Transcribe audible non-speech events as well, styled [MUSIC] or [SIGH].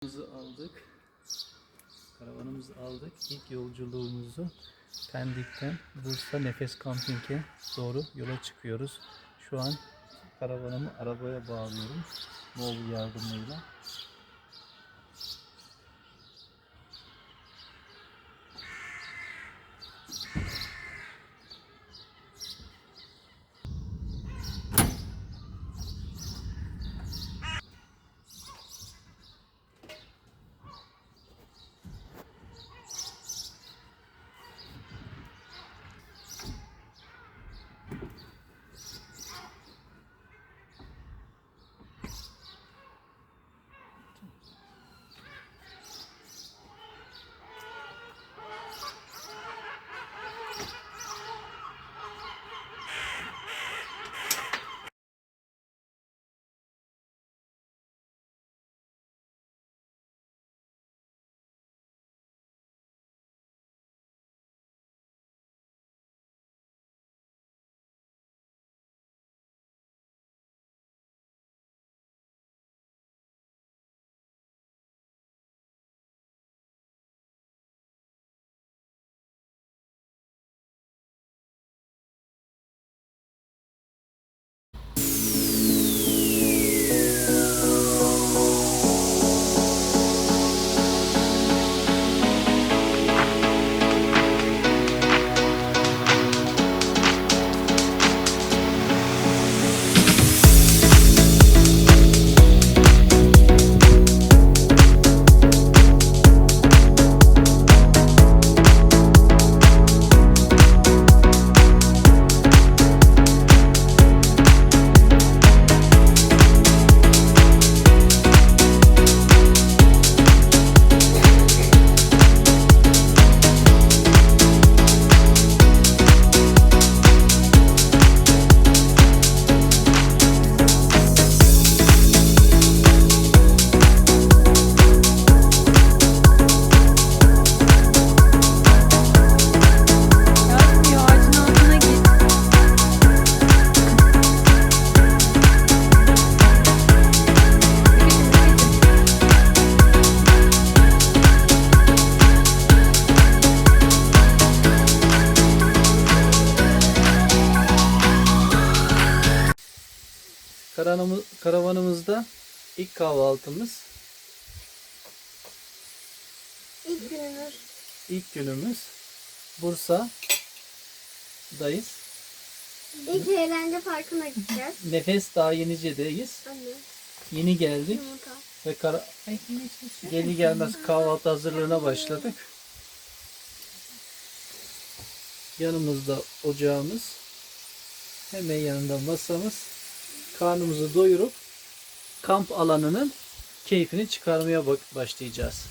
Karavanımızı aldık. Karavanımızı aldık. İlk yolculuğumuzu Pendik'ten Bursa Nefes Kamping'e doğru yola çıkıyoruz. Şu an karavanımı arabaya bağlıyorum. Volvo yardımıyla. Karavanımız, karavanımızda ilk kahvaltımız, İlk günümüz. ilk günümüz Bursa'dayız. İlk eğlence parkına gideceğiz. [LAUGHS] Nefes Dağ Yenice'deyiz. Anne. Yeni geldik Yumurta. ve kara, Geli gelmez kahvaltı hazırlığına başladık. Yanımızda ocağımız, hemen yanında masamız. Karnımızı doyurup kamp alanının keyfini çıkarmaya başlayacağız.